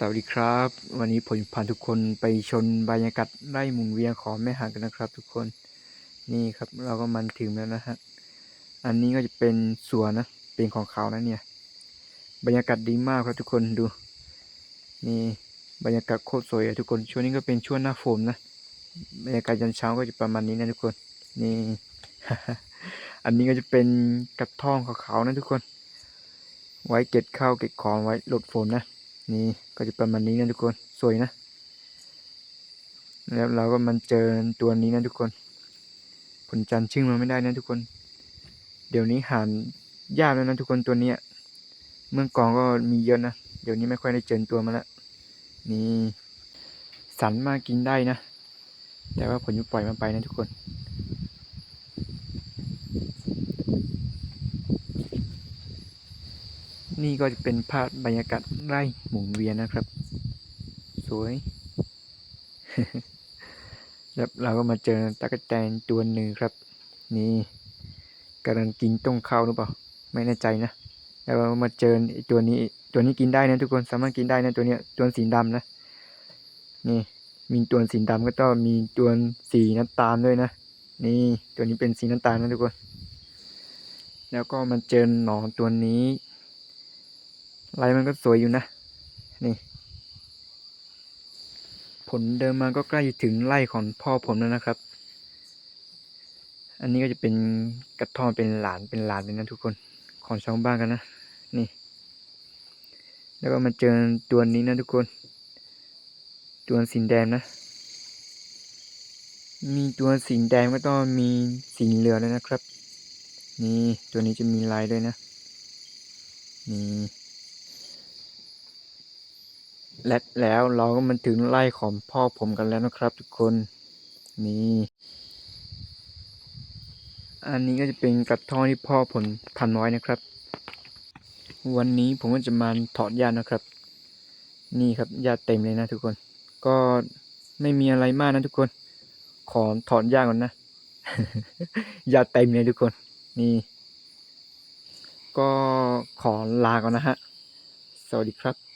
สวัสดีครับ วันนี้ผมพาทุกคนไปชนบรรยากาศไร่หมุนเวียนของแม่หางกันนะครับ ทุกคนนี่ครับเราก็มันถึงแล้วนะฮะอันนี้ก็จะเป็นสวนนะเป็นของเขานะเนี่ย บรรยากาศดีมากครับทุกคนดู นี่บรรยากาศโคตรสวยอะทุกคนช่วงนี้ก็เป็นช่วงหน้าฝนนะบรรยากาศยันเช้าก็จะประมาณนี้นะทุกคนนี่ อันนี้ก็จะเป็นกระท่อมของเขานะทุกคน ไว้เก็บข้าวเก็บของไว้หลบฝนนะ นี่ก็จะประมาณนี้นะทุกคนสวยนะแล้วเราก็มันเจอตัวนี้นะทุกคน ผลจันทร์ชื่อมันไม่ได้นะทุกคน เดี๋ยวนี้หานยากแล้วนะทุกคนตัวเนี้ยเมื่อก่อนก็มีเยอะนะเดี๋ยวนี้ไม่ค่อยได้เจอตัวมาแล้วนี่สันมากินได้นะแต่ว่าผมจะปล่อยมันไปนะทุกคน นี่ก็จะเป็นภาพบรรยากาศไร่หมุนเวียนนะครับ สวย แล้วเราก็มาเจอตะกแตนตัวหนึ่งครับ นี่กำลังกินต้งข้าวหรือเปล่า ไม่แน่ใจนะ แล้วเรามาเจอไอ้ตัวนี้ ตัวนี้กินได้นะทุกคนสามารถกินได้นะตัวเนี้ยตัวสีดำนะ นี่มีตัวสีดำก็ต้องมีตัวสีน้ำตาลด้วยนะ นี่ตัวนี้เป็นสีน้ำตาลนะทุกคน แล้วก็มาเจอหนอนตัวนี้ ลายมันก็สวยอยู่นะ นี่ ผลเดิมมาก็ใกล้ถึงไร่ของพ่อผมแล้วนะครับ อันนี้ก็จะเป็นกระท่อมเป็นหลานเป็นหลานเลยนะทุกคนของชาวบ้านกันนะ นี่ แล้วก็มาเจอตัวนี้นะทุกคน ตัวสีแดงนะ มีตัวสีแดงก็ต้องมีสีเหลืองเลยนะครับ นี่ตัวนี้จะมีลายด้วยนะ นี่ และแล้วเราก็มาถึงไร่ของพ่อผมกันแล้วนะครับ ทุกคนนี่อันนี้ก็จะเป็นกระท่อที่พ่อผมทำไว้นะครับ วันนี้ผมก็จะมาถอดหญ้านะครับ นี่ครับหญ้าเต็มเลยนะทุกคน ก็ไม่มีอะไรมากนะทุกคน ขอถอดหญ้าก่อนนะหญ้าเต็มเลยทุกคน นี่ ก็ขอลาก่อนนะฮะ สวัสดีครับ